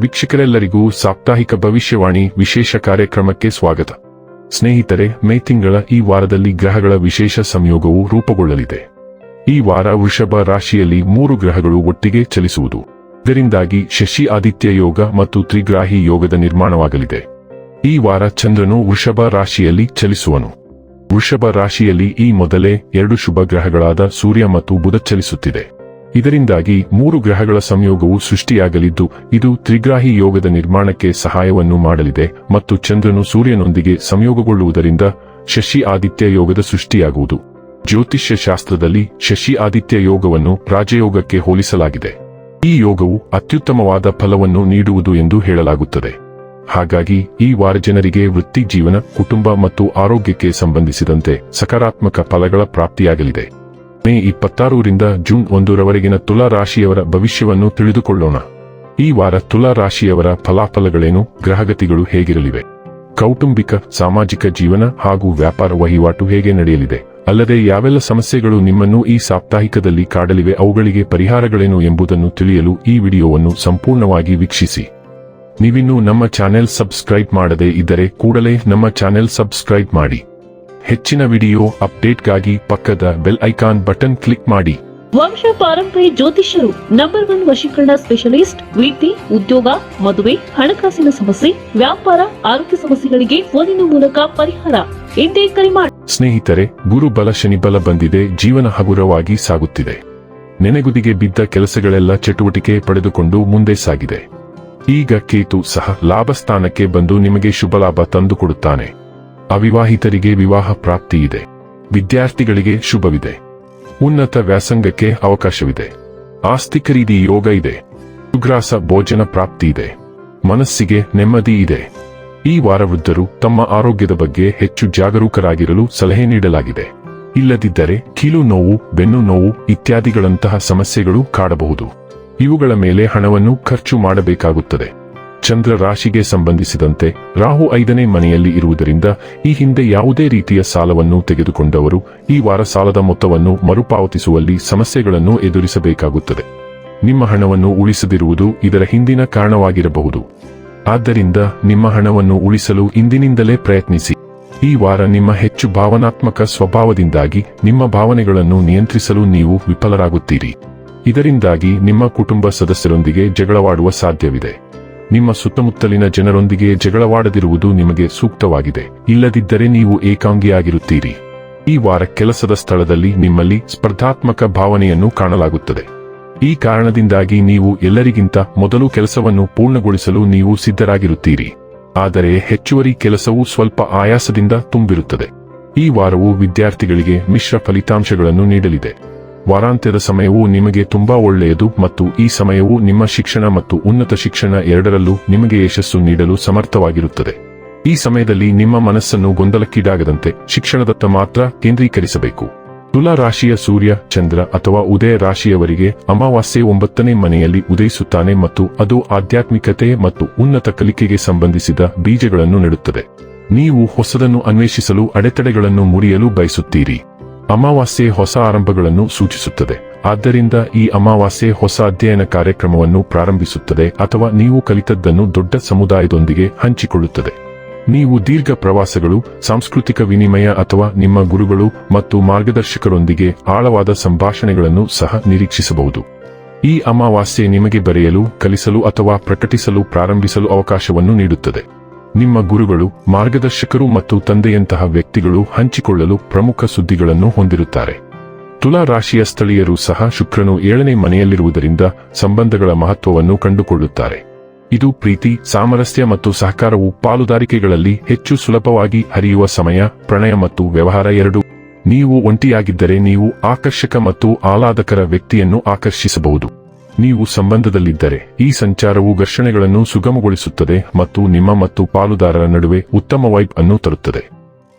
ವೀಕ್ಷಕರೆಲ್ಲರಿಗೂ ಸಾಪ್ತಾಹಿಕ ಭವಿಷ್ಯವಾಣಿ ವಿಶೇಷ ಕಾರ್ಯಕ್ರಮಕ್ಕೆ ಸ್ವಾಗತ. ಸ್ನೇಹಿತರೆ, ಮೇ ತಿಂಗಳ ಈ ವಾರದಲ್ಲಿ ಗ್ರಹಗಳ ವಿಶೇಷ ಸಂಯೋಗವು ರೂಪುಗೊಳ್ಳಲಿದೆ. ಈ ವಾರ ವೃಷಭ ರಾಶಿಯಲ್ಲಿ ಮೂರು ಗ್ರಹಗಳು ಒಟ್ಟಿಗೆ ಚಲಿಸುವುದು. ಇದರಿಂದಾಗಿ ಶಶಿ ಆದಿತ್ಯ ಯೋಗ ಮತ್ತು ತ್ರಿಗ್ರಾಹಿ ಯೋಗದ ನಿರ್ಮಾಣವಾಗಲಿದೆ. ಈ ವಾರ ಚಂದ್ರನು ವೃಷಭ ರಾಶಿಯಲ್ಲಿ ಚಲಿಸುವನು. ವೃಷಭ ರಾಶಿಯಲ್ಲಿ ಈ ಮೊದಲೇ ಎರಡು ಶುಭ ಗ್ರಹಗಳಾದ ಸೂರ್ಯ ಮತ್ತು ಬುಧ ಚಲಿಸುತ್ತಿದೆ. ಇದರಿಂದಾಗಿ ಮೂರು ಗ್ರಹಗಳ ಸಂಯೋಗವು ಸೃಷ್ಟಿಯಾಗಲಿದ್ದು, ಇದು ತ್ರಿಗ್ರಾಹಿ ಯೋಗದ ನಿರ್ಮಾಣಕ್ಕೆ ಸಹಾಯವನ್ನು ಮಾಡಲಿದೆ ಮತ್ತು ಚಂದ್ರನು ಸೂರ್ಯನೊಂದಿಗೆ ಸಂಯೋಗಗೊಳ್ಳುವುದರಿಂದ ಶಶಿ ಆದಿತ್ಯ ಯೋಗದ ಸೃಷ್ಟಿಯಾಗುವುದು. ಜ್ಯೋತಿಷ್ಯ ಶಾಸ್ತ್ರದಲ್ಲಿ ಶಶಿ ಆದಿತ್ಯ ಯೋಗವನ್ನು ರಾಜಯೋಗಕ್ಕೆ ಹೋಲಿಸಲಾಗಿದೆ. ಈ ಯೋಗವು ಅತ್ಯುತ್ತಮವಾದ ಫಲವನ್ನು ನೀಡುವುದು ಎಂದು ಹೇಳಲಾಗುತ್ತದೆ. ಹಾಗಾಗಿ, ಈ ವಾರ ಜನರಿಗೆ ವೃತ್ತಿ ಜೀವನ, ಕುಟುಂಬ ಮತ್ತು ಆರೋಗ್ಯಕ್ಕೆ ಸಂಬಂಧಿಸಿದಂತೆ ಸಕಾರಾತ್ಮಕ ಫಲಗಳ ಪ್ರಾಪ್ತಿಯಾಗಲಿದೆ. ಮೇ ಇಪ್ಪತ್ತಾರರಿಂದ ಜೂನ್ ಒಂದರವರೆಗಿನ ತುಲಾ ರಾಶಿಯವರ ಭವಿಷ್ಯವನ್ನು ತಿಳಿದುಕೊಳ್ಳೋಣ. ಈ ವಾರ ತುಲಾ ರಾಶಿಯವರ ಫಲಾಫಲಗಳೇನು, ಗ್ರಹಗತಿಗಳು ಹೇಗಿರಲಿವೆ? ಕೌಟುಂಬಿಕ, ಸಾಮಾಜಿಕ ಜೀವನ ಹಾಗೂ ವ್ಯಾಪಾರ ವಹಿವಾಟು ಹೇಗೆ ನಡೆಯಲಿದೆ? ಅಲ್ಲದೆ ಯಾವೆಲ್ಲ ಸಮಸ್ಯೆಗಳು ನಿಮ್ಮನ್ನು ಈ ಸಾಪ್ತಾಹಿಕದಲ್ಲಿ ಕಾಡಲಿವೆ, ಅವುಗಳಿಗೆ ಪರಿಹಾರಗಳೇನು ಎಂಬುದನ್ನು ತಿಳಿಯಲು ಈ ವಿಡಿಯೋವನ್ನು ಸಂಪೂರ್ಣವಾಗಿ ವೀಕ್ಷಿಸಿ. ನೀವಿನ್ನೂ ನಮ್ಮ ಚಾನೆಲ್ ಸಬ್ಸ್ಕ್ರೈಬ್ ಮಾಡದೇ ಇದ್ದರೆ ಕೂಡಲೇ ನಮ್ಮ ಚಾನೆಲ್ ಸಬ್ಸ್ಕ್ರೈಬ್ ಮಾಡಿ. ಹೆಚ್ಚಿನ ವಿಡಿಯೋ ಅಪ್ಡೇಟ್ಗಾಗಿ ಪಕ್ಕದ ಬೆಲ್ ಐಕಾನ್ ಬಟನ್ ಕ್ಲಿಕ್ ಮಾಡಿ. ವಂಶ ಪಾರಂಪರ್ಯ ಜ್ಯೋತಿಷ್ಯರು ನಂಬರ್ ಒನ್ ವಶೀಕರಣ ಸ್ಪೆಷಲಿಸ್ಟ್ ವಿದ್ಯೆ ಉದ್ಯೋಗ ಮದುವೆ ಹಣಕಾಸಿನ ಸಮಸ್ಯೆ ವ್ಯಾಪಾರ ಆರೋಗ್ಯ ಸಮಸ್ಯೆಗಳಿಗೆ ಫೋನಿನ ಮೂಲಕ ಪರಿಹಾರ. ಎಂದೇ ಕರೆ ಮಾಡಿ ಸ್ನೇಹಿತರೆ ಗುರು ಬಲ ಶನಿ ಬಲ ಬಂದಿದೆ ಜೀವನ ಹಗುರವಾಗಿ ಸಾಗುತ್ತಿದೆ. ನೆನೆಗುದಿಗೆ ಬಿದ್ದ ಕೆಲಸಗಳೆಲ್ಲ ಚಟುವಟಿಕೆ ಪಡೆದುಕೊಂಡು ಮುಂದೆ ಸಾಗಿದೆ. ಈಗ ಕೇತು ಸಹ ಲಾಭ ಸ್ಥಾನಕ್ಕೆ ಬಂದು ನಿಮಗೆ ಶುಭ ಲಾಭ ತಂದುಕೊಡುತ್ತಾನೆ ಅವಿವಾಹಿತರಿಗೆ ವಿವಾಹ ಪ್ರಾಪ್ತಿ ಇದೆ. ವಿದ್ಯಾರ್ಥಿಗಳಿಗೆ ಶುಭವಿದೆ. ಉನ್ನತ ವ್ಯಾಸಂಗಕ್ಕೆ ಅವಕಾಶವಿದೆ. ಆಸ್ತಿ ಖರೀದಿ ಯೋಗ ಇದೆ. ಸುಗ್ರಾಸ ಭೋಜನ ಪ್ರಾಪ್ತಿ ಇದೆ. ಮನಸ್ಸಿಗೆ ನೆಮ್ಮದಿ ಇದೆ. ಈ ವಾರ ವೃದ್ಧರು ತಮ್ಮ ಆರೋಗ್ಯದ ಬಗ್ಗೆ ಹೆಚ್ಚು ಜಾಗರೂಕರಾಗಿರಲು ಸಲಹೆ ನೀಡಲಾಗಿದೆ. ಇಲ್ಲದಿದ್ದರೆ ಕೀಲು ನೋವು, ಬೆನ್ನು ನೋವು ಇತ್ಯಾದಿಗಳಂತಹ ಸಮಸ್ಯೆಗಳು ಕಾಡಬಹುದು. ಇವುಗಳ ಮೇಲೆ ಹಣವನ್ನು ಖರ್ಚು ಮಾಡಬೇಕಾಗುತ್ತದೆ. ಚಂದ್ರ ರಾಶಿಗೆ ಸಂಬಂಧಿಸಿದಂತೆ ರಾಹು ಐದನೇ ಮನೆಯಲ್ಲಿ ಇರುವುದರಿಂದ ಈ ಹಿಂದೆ ಯಾವುದೇ ರೀತಿಯ ಸಾಲವನ್ನು ತೆಗೆದುಕೊಂಡವರು ಈ ವಾರ ಸಾಲದ ಮೊತ್ತವನ್ನು ಮರುಪಾವತಿಸುವಲ್ಲಿ ಸಮಸ್ಯೆಗಳನ್ನು ಎದುರಿಸಬೇಕಾಗುತ್ತದೆ. ನಿಮ್ಮ ಹಣವನ್ನು ಉಳಿಸದಿರುವುದು ಇದರ ಹಿಂದಿನ ಕಾರಣವಾಗಿರಬಹುದು. ಆದ್ದರಿಂದ ನಿಮ್ಮ ಹಣವನ್ನು ಉಳಿಸಲು ಇಂದಿನಿಂದಲೇ ಪ್ರಯತ್ನಿಸಿ. ಈ ವಾರ ನಿಮ್ಮ ಹೆಚ್ಚು ಭಾವನಾತ್ಮಕ ಸ್ವಭಾವದಿಂದಾಗಿ ನಿಮ್ಮ ಭಾವನೆಗಳನ್ನು ನಿಯಂತ್ರಿಸಲು ನೀವು ವಿಫಲರಾಗುತ್ತೀರಿ. ಇದರಿಂದಾಗಿ ನಿಮ್ಮ ಕುಟುಂಬ ಸದಸ್ಯರೊಂದಿಗೆ ಜಗಳವಾಡುವ ಸಾಧ್ಯವಿದೆ. ನಿಮ್ಮ ಸುತ್ತಮುತ್ತಲಿನ ಜನರೊಂದಿಗೆ ಜಗಳವಾಡದಿರುವುದು ನಿಮಗೆ ಸೂಕ್ತವಾಗಿದೆ. ಇಲ್ಲದಿದ್ದರೆ ನೀವು ಏಕಾಂಗಿಯಾಗಿರುತ್ತೀರಿ. ಈ ವಾರ ಕೆಲಸದ ಸ್ಥಳದಲ್ಲಿ ನಿಮ್ಮಲ್ಲಿ ಸ್ಪರ್ಧಾತ್ಮಕ ಭಾವನೆಯನ್ನು ಕಾಣಲಾಗುತ್ತದೆ. ಈ ಕಾರಣದಿಂದಾಗಿ ನೀವು ಎಲ್ಲರಿಗಿಂತ ಮೊದಲು ಕೆಲಸವನ್ನು ಪೂರ್ಣಗೊಳಿಸಲು ನೀವು ಸಿದ್ಧರಾಗಿರುತ್ತೀರಿ. ಆದರೆ ಹೆಚ್ಚುವರಿ ಕೆಲಸವು ಸ್ವಲ್ಪ ಆಯಾಸದಿಂದ ತುಂಬಿರುತ್ತದೆ. ಈ ವಾರವು ವಿದ್ಯಾರ್ಥಿಗಳಿಗೆ ಮಿಶ್ರ ಫಲಿತಾಂಶಗಳನ್ನು ನೀಡಲಿದೆ. ವಾರಾಂತ್ಯದ ಸಮಯವು ನಿಮಗೆ ತುಂಬಾ ಒಳ್ಳೆಯದು ಮತ್ತು ಈ ಸಮಯವು ನಿಮ್ಮ ಶಿಕ್ಷಣ ಮತ್ತು ಉನ್ನತ ಶಿಕ್ಷಣ ಎರಡರಲ್ಲೂ ನಿಮಗೆ ಯಶಸ್ಸು ನೀಡಲು ಸಮರ್ಥವಾಗಿರುತ್ತದೆ. ಈ ಸಮಯದಲ್ಲಿ ನಿಮ್ಮ ಮನಸ್ಸನ್ನು ಗೊಂದಲಕ್ಕೀಡಾಗದಂತೆ ಶಿಕ್ಷಣದತ್ತ ಮಾತ್ರ ಕೇಂದ್ರೀಕರಿಸಬೇಕು. ತುಲಾ ರಾಶಿಯ ಸೂರ್ಯ, ಚಂದ್ರ ಅಥವಾ ಉದಯ ರಾಶಿಯವರಿಗೆ ಅಮಾವಾಸ್ಯೆ ಒಂಬತ್ತನೇ ಮನೆಯಲ್ಲಿ ಉದಯಿಸುತ್ತಾನೆ ಮತ್ತು ಅದು ಆಧ್ಯಾತ್ಮಿಕತೆ ಮತ್ತು ಉನ್ನತ ಕಲಿಕೆಗೆ ಸಂಬಂಧಿಸಿದ ಬೀಜಗಳನ್ನು ನೆಡುತ್ತದೆ. ನೀವು ಹೊಸದನ್ನು ಅನ್ವೇಷಿಸಲು ಅಡೆತಡೆಗಳನ್ನು ಮುರಿಯಲು ಬಯಸುತ್ತೀರಿ. ಅಮಾವಾಸ್ಯೆ ಹೊಸ ಆರಂಭಗಳನ್ನು ಸೂಚಿಸುತ್ತದೆ. ಆದ್ದರಿಂದ ಈ ಅಮಾವಾಸ್ಯೆ ಹೊಸ ಅಧ್ಯಯನ ಕಾರ್ಯಕ್ರಮವನ್ನು ಪ್ರಾರಂಭಿಸುತ್ತದೆ ಅಥವಾ ನೀವು ಕಲಿತದ್ದನ್ನು ದೊಡ್ಡ ಸಮುದಾಯದೊಂದಿಗೆ ಹಂಚಿಕೊಳ್ಳುತ್ತದೆ. ನೀವು ದೀರ್ಘ ಪ್ರವಾಸಗಳು, ಸಾಂಸ್ಕೃತಿಕ ವಿನಿಮಯ ಅಥವಾ ನಿಮ್ಮ ಗುರುಗಳು ಮತ್ತು ಮಾರ್ಗದರ್ಶಕರೊಂದಿಗೆ ಆಳವಾದ ಸಂಭಾಷಣೆಗಳನ್ನು ಸಹ ನಿರೀಕ್ಷಿಸಬಹುದು. ಈ ಅಮಾವಾಸ್ಯೆ ನಿಮಗೆ ಬರೆಯಲು, ಕಲಿಸಲು ಅಥವಾ ಪ್ರಕಟಿಸಲು ಪ್ರಾರಂಭಿಸಲು ಅವಕಾಶವನ್ನು ನೀಡುತ್ತದೆ. ನಿಮ್ಮ ಗುರುಗಳು, ಮಾರ್ಗದರ್ಶಕರು ಮತ್ತು ತಂದೆಯಂತಹ ವ್ಯಕ್ತಿಗಳು ಹಂಚಿಕೊಳ್ಳಲು ಪ್ರಮುಖ ಸುದ್ದಿಗಳನ್ನು ಹೊಂದಿರುತ್ತಾರೆ. ತುಲಾ ರಾಶಿಯ ಸ್ಥಳೀಯರು ಸಹ ಶುಕ್ರನು ಏಳನೇ ಮನೆಯಲ್ಲಿರುವುದರಿಂದ ಸಂಬಂಧಗಳ ಮಹತ್ವವನ್ನು ಕಂಡುಕೊಳ್ಳುತ್ತಾರೆ. ಇದು ಪ್ರೀತಿ, ಸಾಮರಸ್ಯ ಮತ್ತು ಸಹಕಾರವು ಪಾಲುದಾರಿಕೆಗಳಲ್ಲಿ ಹೆಚ್ಚು ಸುಲಭವಾಗಿ ಹರಿಯುವ ಸಮಯ, ಪ್ರಣಯ ಮತ್ತು ವ್ಯವಹಾರ ಎರಡು. ನೀವು ಒಂಟಿಯಾಗಿದ್ದರೆ ನೀವು ಆಕರ್ಷಕ ಮತ್ತು ಆಹ್ಲಾದಕರ ವ್ಯಕ್ತಿಯನ್ನು ಆಕರ್ಷಿಸಬಹುದು. ನೀವು ಸಂಬಂಧದಲ್ಲಿದ್ದರೆ ಈ ಸಂಚಾರವು ಘರ್ಷಣೆಗಳನ್ನು ಸುಗಮಗೊಳಿಸುತ್ತದೆ ಮತ್ತು ನಿಮ್ಮ ಮತ್ತು ಪಾಲುದಾರರ ನಡುವೆ ಉತ್ತಮ ವೈಬ್ ಅನ್ನು ತರುತ್ತದೆ.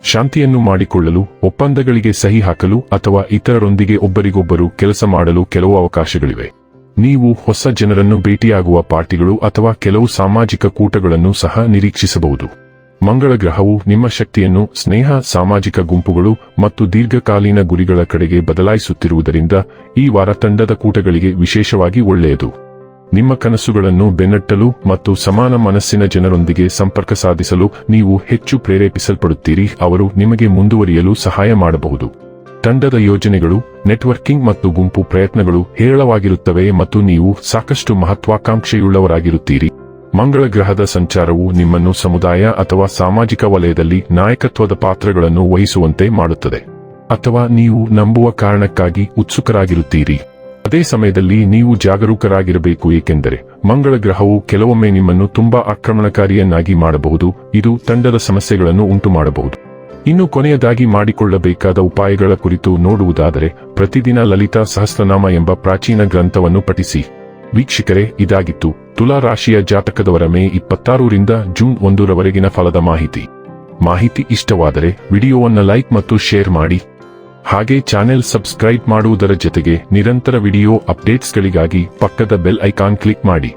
ಶಾಂತಿಯನ್ನು ಮಾಡಿಕೊಳ್ಳಲು, ಒಪ್ಪಂದಗಳಿಗೆ ಸಹಿ ಹಾಕಲು ಅಥವಾ ಇತರರೊಂದಿಗೆ ಒಬ್ಬರಿಗೊಬ್ಬರು ಕೆಲಸ ಮಾಡಲು ಕೆಲವು ಅವಕಾಶಗಳಿವೆ. ನೀವು ಹೊಸ ಜನರನ್ನು ಭೇಟಿಯಾಗುವ ಪಾರ್ಟಿಗಳು ಅಥವಾ ಕೆಲವು ಸಾಮಾಜಿಕ ಕೂಟಗಳನ್ನು ಸಹ ನಿರೀಕ್ಷಿಸಬಹುದು. ಮಂಗಳ ಗ್ರಹವು ನಿಮ್ಮ ಶಕ್ತಿಯನ್ನು ಸ್ನೇಹ, ಸಾಮಾಜಿಕ ಗುಂಪುಗಳು ಮತ್ತು ದೀರ್ಘಕಾಲೀನ ಗುರಿಗಳ ಕಡೆಗೆ ಬದಲಾಯಿಸುತ್ತಿರುವುದರಿಂದ ಈ ವಾರ ತಂಡದ ಕೂಟಗಳಿಗೆ ವಿಶೇಷವಾಗಿ ಒಳ್ಳೆಯದು. ನಿಮ್ಮ ಕನಸುಗಳನ್ನು ಬೆನ್ನಟ್ಟಲು ಮತ್ತು ಸಮಾನ ಮನಸ್ಸಿನ ಜನರೊಂದಿಗೆ ಸಂಪರ್ಕ ಸಾಧಿಸಲು ನೀವು ಹೆಚ್ಚು ಪ್ರೇರೇಪಿಸಲ್ಪಡುತ್ತೀರಿ. ಅವರು ನಿಮಗೆ ಮುಂದುವರಿಯಲು ಸಹಾಯ ಮಾಡಬಹುದು. ತಂಡದ ಯೋಜನೆಗಳು, ನೆಟ್ವರ್ಕಿಂಗ್ ಮತ್ತು ಗುಂಪು ಪ್ರಯತ್ನಗಳು ಹೇರಳವಾಗಿರುತ್ತವೆ ಮತ್ತು ನೀವು ಸಾಕಷ್ಟು ಮಹತ್ವಾಕಾಂಕ್ಷೆಯುಳ್ಳವರಾಗಿರುತ್ತೀರಿ. ಮಂಗಳ ಗ್ರಹದ ಸಂಚಾರವು ನಿಮ್ಮನ್ನು ಸಮುದಾಯ ಅಥವಾ ಸಾಮಾಜಿಕ ವಲಯದಲ್ಲಿ ನಾಯಕತ್ವದ ಪಾತ್ರಗಳನ್ನು ವಹಿಸುವಂತೆ ಮಾಡುತ್ತದೆ. ಅಥವಾ ನೀವು ನಂಬುವ ಕಾರಣಕ್ಕಾಗಿ ಉತ್ಸುಕರಾಗಿರುತ್ತೀರಿ. ಅದೇ ಸಮಯದಲ್ಲಿ ನೀವು ಜಾಗರೂಕರಾಗಿರಬೇಕು ಏಕೆಂದರೆ ಮಂಗಳ ಗ್ರಹವು ಕೆಲವೊಮ್ಮೆ ನಿಮ್ಮನ್ನು ತುಂಬಾ ಆಕ್ರಮಣಕಾರಿಯನ್ನಾಗಿ ಮಾಡಬಹುದು. ಇದು ತಂಡದ ಸಮಸ್ಯೆಗಳನ್ನು ಉಂಟುಮಾಡಬಹುದು. ಇನ್ನು ಕೊನೆಯದಾಗಿ ಮಾಡಿಕೊಳ್ಳಬೇಕಾದ ಉಪಾಯಗಳ ಕುರಿತು ನೋಡುವುದಾದರೆ ಪ್ರತಿದಿನ ಲಲಿತಾ ಸಹಸ್ರನಾಮ ಎಂಬ ಪ್ರಾಚೀನ ಗ್ರಂಥವನ್ನು ಪಠಿಸಿ. ವೀಕ್ಷಕರೇ, ಇದಾಗಿತ್ತು. ತುಲಾ ರಾಶಿಯ ಜಾತಕದವರ ಮೇ ಇಪ್ಪತ್ತಾರರಿಂದ ಜೂನ್ ಒಂದರವರೆಗಿನ ಫಲದ ಮಾಹಿತಿ. ಮಾಹಿತಿ ಇಷ್ಟವಾದರೆ ವಿಡಿಯೋವನ್ನು ಲೈಕ್ ಮತ್ತು ಶೇರ್ ಮಾಡಿ. ಹಾಗೆ ಚಾನೆಲ್ ಸಬ್ಸ್ಕ್ರೈಬ್ ಮಾಡುವುದರ ಜೊತೆಗೆ ನಿರಂತರ ವಿಡಿಯೋ ಅಪ್ಡೇಟ್ಸ್ಗಳಿಗಾಗಿ ಪಕ್ಕದ ಬೆಲ್ ಐಕಾನ್ ಕ್ಲಿಕ್ ಮಾಡಿ.